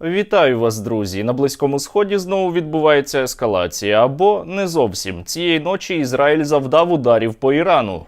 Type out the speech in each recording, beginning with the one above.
Вітаю вас, друзі! На близькому сході знову відбувається ескалація, або не зовсім. Цієї ночі Ізраїль завдав ударів по Ірану.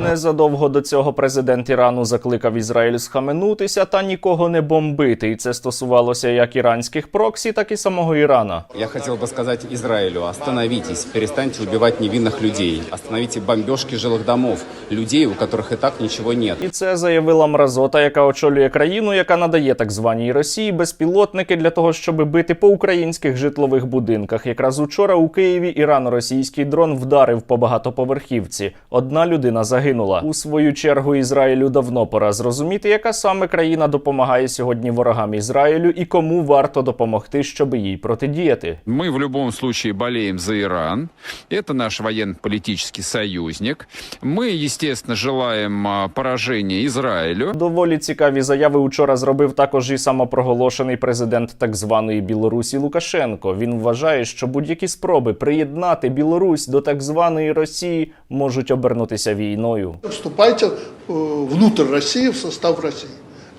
Незадовго до цього президент Ірану закликав Ізраїль схаменутися та нікого не бомбити. І це стосувалося як іранських проксі, так і самого Ірана. Я хотел бы сказать Израилю, остановитесь, перестаньте убивать невинных людей, остановите бомбежки жилых домов, людей, у которых и так ничего нет. І це заявила мразота, яка очолює країну, яка надає так званій Росії безпілотники для того, щоб бити по українських житлових будинках. Якраз учора у Києві ірано-російський дрон вдарив по багатоповерхівці. Одна людина загинула. У свою чергу Ізраїлю давно пора зрозуміти, яка саме країна допомагає сьогодні ворогам Ізраїлю і кому варто допомогти, щоб їй протидіяти. Мы в любом случае болеем за Иран. Это наш военно-политический союзник. Мы, естественно, желаем а, поражения Израилю. Доволі цікаві заяви учора зробив також і самопроголошений президент так званої Білорусі Лукашенко. Він вважає, що будь-які спроби приєднати Білорусь до так званої Росії можуть обернутися війною. Вступайте э, внутрь России, в состав России.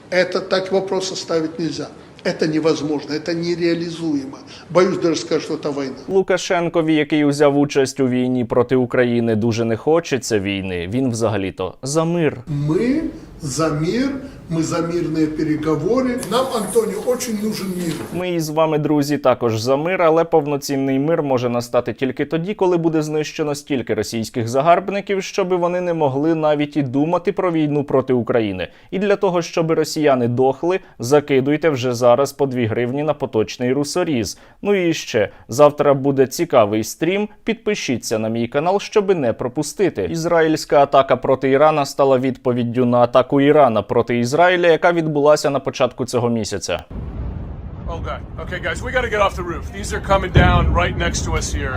Это так вопрос ставить нельзя. Это невозможно, это нереализуемо. Боюсь даже сказать, что это война. Лукашенкові, який узяв участь у війні проти України, дуже не хочеться війни. Він взагалі-то за мир. Мы за мир, мы за мирные переговоры. Нам, Антонио, очень нужен мир. Ми із вами, друзі, також за мир, але повноцінний мир може настати тільки тоді, коли буде знищено стільки російських загарбників, щоб вони не могли навіть і думати про війну проти України. І для того, щоб росіяни дохли, закидуйте вже зараз по 2 гривні на поточний русоріз. Ну і ще завтра буде цікавий стрім. Підпишіться на мій канал, щоб не пропустити. Ізраїльська атака проти Ірана стала відповіддю на атаку Ірана проти Ізраїля, яка відбулася на початку цього місяця. Oh god. Okay, guys, we gotta get off the roof. These are coming down right next to us here.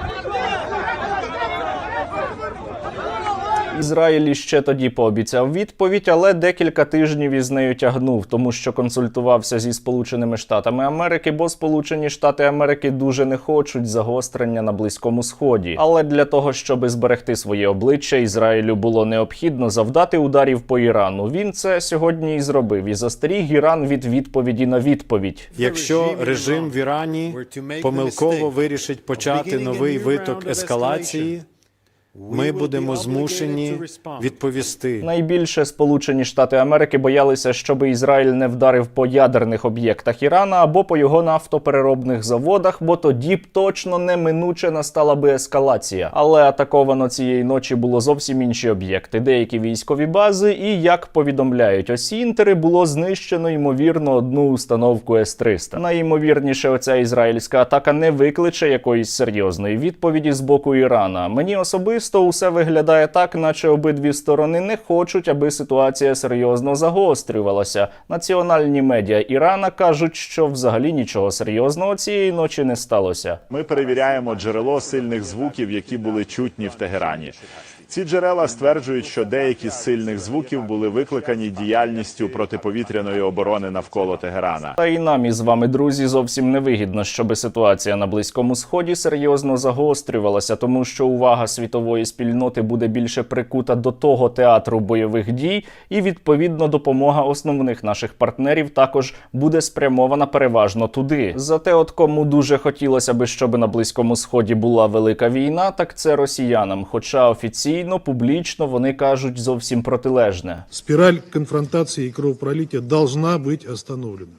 Ізраїль іще тоді пообіцяв відповідь, але декілька тижнів із нею тягнув, тому що консультувався зі Сполученими Штатами Америки, бо Сполучені Штати Америки дуже не хочуть загострення на Близькому Сході. Але для того, щоб зберегти своє обличчя, Ізраїлю було необхідно завдати ударів по Ірану. Він це сьогодні і зробив і застеріг Іран від відповіді на відповідь. Якщо режим в Ірані помилково вирішить почати новий виток ескалації, ми будемо змушені відповісти. Найбільше Сполучені Штати Америки боялися, щоб Ізраїль не вдарив по ядерних об'єктах Ірана або по його нафтопереробних заводах, бо тоді б точно неминуче настала би ескалація. Але атаковано цієї ночі було зовсім інші об'єкти, деякі військові бази. І як повідомляють осінтери, було знищено ймовірно одну установку С-300. Найімовірніше, оця ізраїльська атака не викличе якоїсь серйозної відповіді з боку Ірана. Мені особисто усе виглядає так, наче обидві сторони не хочуть, аби ситуація серйозно загострювалася. Національні медіа Ірана кажуть, що взагалі нічого серйозного цієї ночі не сталося. Ми перевіряємо джерело сильних звуків, які були чутні в Тегерані. Ці джерела стверджують, що деякі з сильних звуків були викликані діяльністю протиповітряної оборони навколо Тегерана. Та і нам із вами, друзі, зовсім не вигідно, щоб ситуація на близькому сході серйозно загострювалася, тому що увага світової спільноти буде більше прикута до того театру бойових дій, і відповідно допомога основних наших партнерів також буде спрямована переважно туди. Зате, от кому дуже хотілося би, щоб на близькому сході була велика війна, так це росіянам. Хоча офіційно, публічно вони кажуть зовсім протилежне. Спираль конфронтации и кровопролития должна быть остановлена.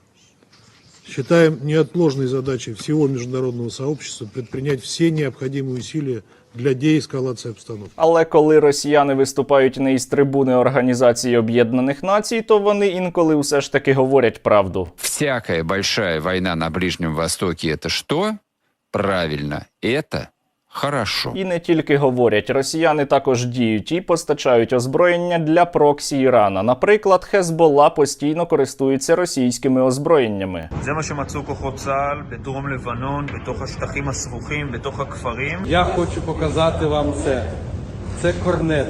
Считаем неотложной задачей всего международного сообщества предпринять все необходимые усилия для деэскалации обстановки. Але коли росіяни виступають не із трибуни Організації Об'єднаних Націй, то вони інколи все ж таки говорять правду. Всякая большая война на Ближнем Востоке это что? Правильно, это хорошо. І не тільки говорять, росіяни також діють і постачають озброєння для проксі Ірана. Наприклад, Хезбола постійно користується російськими озброєннями. Це що мацу кохоцаль, бетуром Леванон, бетоха штахима свухим, бетоха кфарим. Я хочу показати вам це. Це корнет,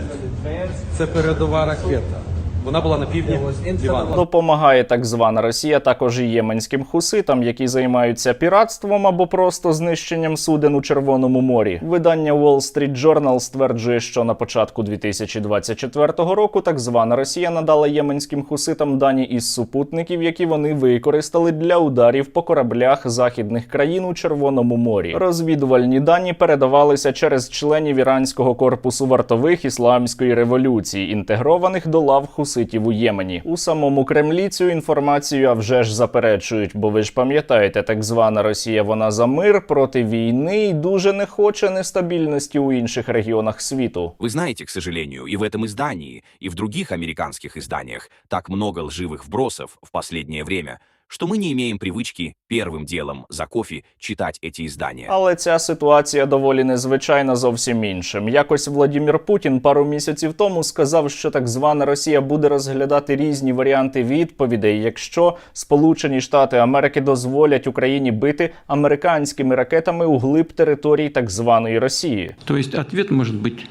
це передова ракета. Вона була на півдні Лівану. Допомагає так звана Росія також і єменським хуситам, які займаються піратством або просто знищенням суден у Червоному морі. Видання Wall Street Journal стверджує, що на початку 2024 року так звана Росія надала єменським хуситам дані із супутників, які вони використали для ударів по кораблях західних країн у Червоному морі. Розвідувальні дані передавалися через членів іранського корпусу вартових ісламської революції, інтегрованих до лав хуситів у Ємені. У самому Кремлі цю інформацію а вже ж заперечують, бо ви ж пам'ятаєте, так звана Росія вона за мир проти війни і дуже не хоче нестабільності у інших регіонах світу. Вы знаете, к сожалению, и в этом издании, и в других американских изданиях так много лживых вбросов в последнее время, что мы не имеем привычки первым делом за кофе читать эти издания. Але ця ситуація доволі незвичайна зовсім іншим. Якось Владімір Путін пару місяців тому сказав, що так звана Росія буде розглядати різні варіанти відповідей, якщо Сполучені Штати Америки дозволять Україні бити американськими ракетами у глиб територій так званої Росії. То есть ответ может быть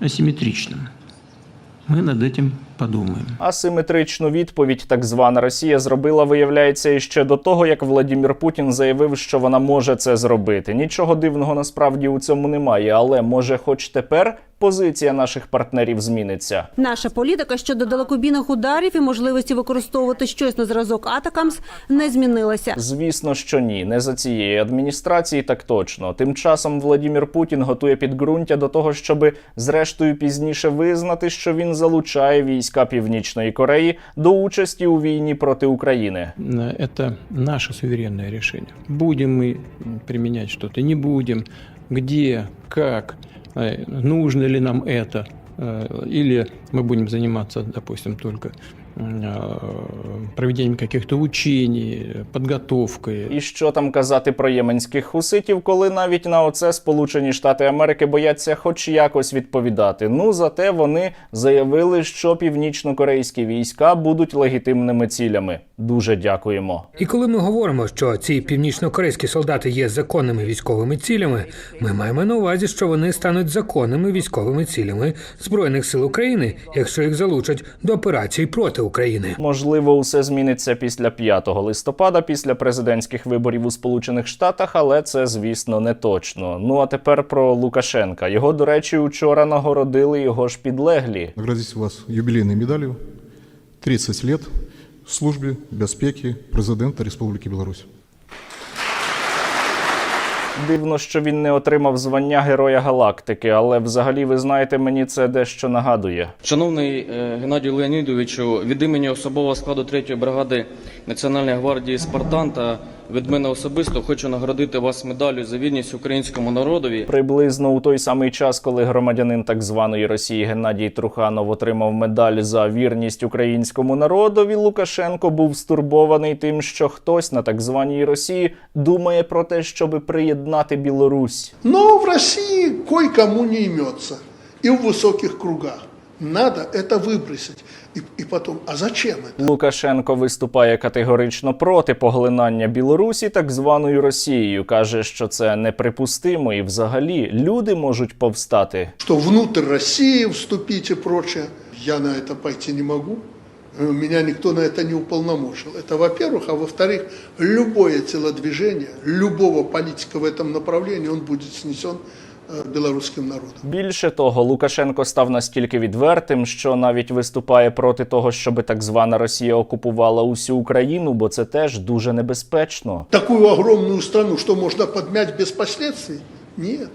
асимметричным. Мы над этим подумаем. Асиметричну відповідь так звана Росія зробила, виявляється, іще до того, як Владімір Путін заявив, що вона може це зробити. Нічого дивного насправді у цьому немає, але може, хоч тепер позиція наших партнерів зміниться. Наша політика щодо далекобійних ударів і можливості використовувати щось на зразок Атакамс не змінилася. Звісно, що ні, не за цієї адміністрації, так точно. Тим часом Владімір Путін готує підґрунтя до того, щоби зрештою пізніше визнати, що він залучає війська Північної Кореї до участі у війні проти України. Это наше суверенное решение. Будем мы применять что-то, не будем, где, как, э, нужно ли нам это, э, или мы будем заниматься, допустим, только проведением каких-то учений, подготовкой. І що там казати про єменських хуситів, коли навіть на оце Сполучені Штати Америки бояться хоч якось відповідати. Ну зате вони заявили, що північно-корейські війська будуть легітимними цілями. Дуже дякуємо. І коли ми говоримо, що ці північно-корейські солдати є законними військовими цілями, ми маємо на увазі, що вони стануть законними військовими цілями збройних сил України, якщо їх залучать до операції проти України. Можливо, усе зміниться після 5 листопада, після президентських виборів у Сполучених Штатах, але це, звісно, не точно. Ну а тепер про Лукашенка. Його, до речі, учора нагородили його ж підлеглі. Наградить вас юбілейною медаллю 30 в службі безпеки президента Республіки Беларусь. Дивно, що він не отримав звання Героя Галактики, але взагалі, ви знаєте, мені це дещо нагадує. Шановний е, Геннадію Леонідовичу, від імені особового складу 3-ї бригади Національної гвардії Спартан та від мене особисто хочу нагородити вас медаллю за вірність українському народові. Приблизно у той самий час, коли громадянин так званої Росії Геннадій Труханов отримав медаль за вірність українському народові, Лукашенко був стурбований тим, що хтось на так званій Росії думає про те, щоби приєднати Білорусь. Но в России кое-кому не имется. И в высоких кругах Надо это выбросить. И, и потом, а зачем это? Лукашенко виступає категорично проти поглинання Білорусі так званою Росією. каже, що це неприпустимо, і взагалі люди можуть повстати. Что внутрь России вступить и прочее. Я на это пойти не могу. Э, Меня никто на это не уполномочил. Это во-первых. А во-вторых, любое телодвижение, любого политика в этом направлении, он будет снесен э, белорусским народом. Більше того, Лукашенко став настільки відвертим, що навіть виступає проти того, щоб так звана Росія окупувала усю Україну, бо це теж дуже небезпечно. Такую огромную страну, что можно подмять без последствий? Нет.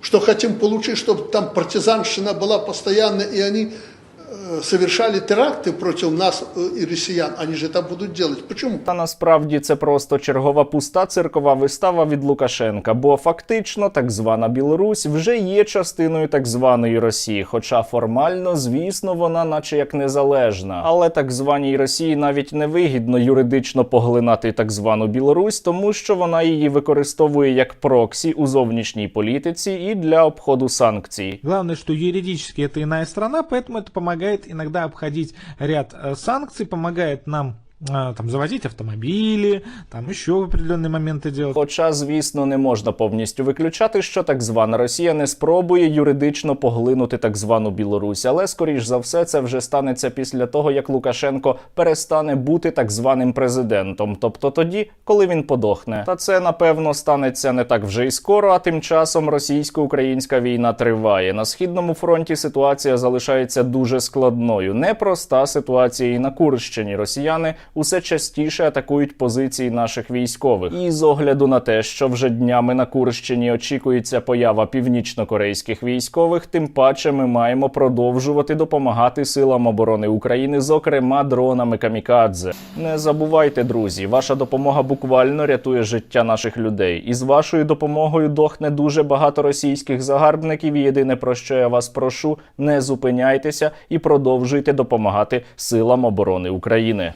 Что хотим получить, чтобы там партизанщина была постоянно, и они э, совершали теракты против нас э, и россиян. Они же это будут делать. Почему? Та насправді це просто чергова пуста циркова вистава від Лукашенка, бо фактично так звана Білорусь вже є частиною так званої Росії, хоча формально, звісно, вона наче як незалежна. Але так званій Росії навіть не вигідно юридично поглинати так звану Білорусь, тому що вона її використовує як проксі у зовнішній політиці і для обходу санкцій. Главное, что юридически это иная страна, поэтому это помогает иногда обходить ряд э, санкций, помогает нам там завозить автомобили, там еще в определенные моменты делать. Хоча, звісно, не можна повністю виключати, що так звана Росія не спробує юридично поглинути так звану Білорусь, але скоріш за все це вже станеться після того, як Лукашенко перестане бути так званим президентом, тобто тоді, коли він подохне. Та це напевно станеться не так вже й скоро. А тим часом російсько-українська війна триває. На східному фронті ситуація залишається дуже складною. Непроста ситуація і на Курщині. Росіяни усе частіше атакують позиції наших військових. І з огляду на те, що вже днями на Курщині очікується поява північно-корейських військових, тим паче ми маємо продовжувати допомагати силам оборони України, зокрема дронами камікадзе. Не забувайте, друзі, ваша допомога буквально рятує життя наших людей. І з вашою допомогою дохне дуже багато російських загарбників. І єдине про що я вас прошу, не зупиняйтеся і продовжуйте допомагати силам оборони України.